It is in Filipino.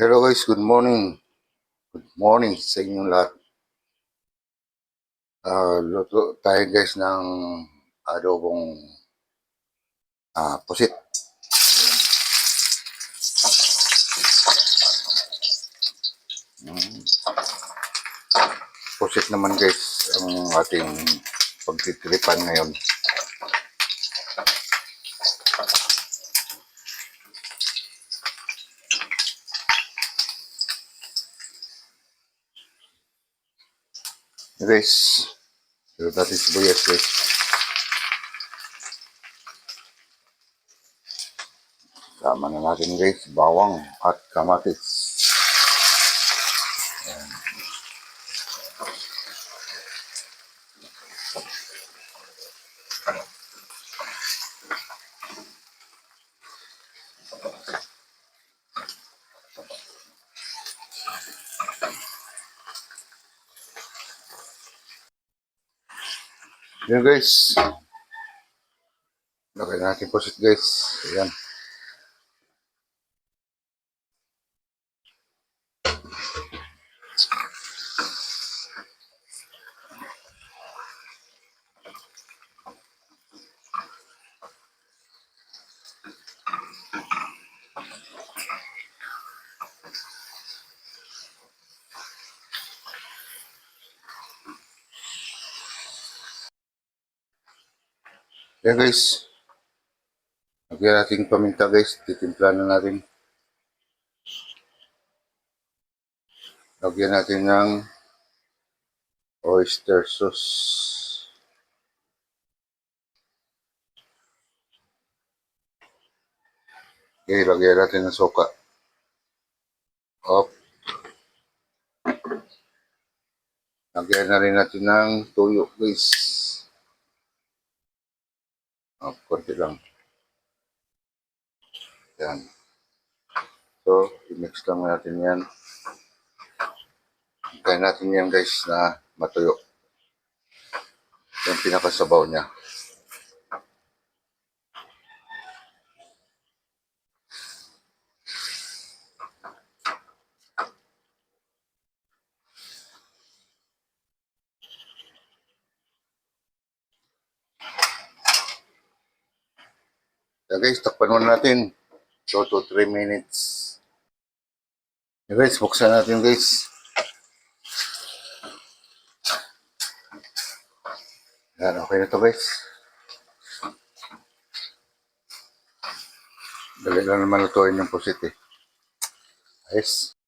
Hello guys, good morning. Good morning sa inyong lahat. Ah, luto tayo guys ng adobong ah, pusit. Mm. Pusit naman guys ang ating pagtitiripan ngayon. Guys, pero natin sibuyas guys. Tama na natin guys, bawang at kamatis. Yan guys. Lagay natin pusit guys. Ayan. Yan guys. Lagyan natin paminta guys. Titimpla na natin. Lagyan natin ng oyster sauce. Okay, lagyan natin ng soka. Up. Lagyan na rin natin ng tuyo guys. Oh, konti lang. Yan. So, i-mix lang natin yan. Hintayin natin yan guys na matuyo. Yung pinakasabaw niya. Yan guys, takpan muna natin. 2 to 3 minutes. Yan guys, buksan natin guys. Yan, okay na to guys. Dali lang naman lutuin yung pusit eh. Ayos.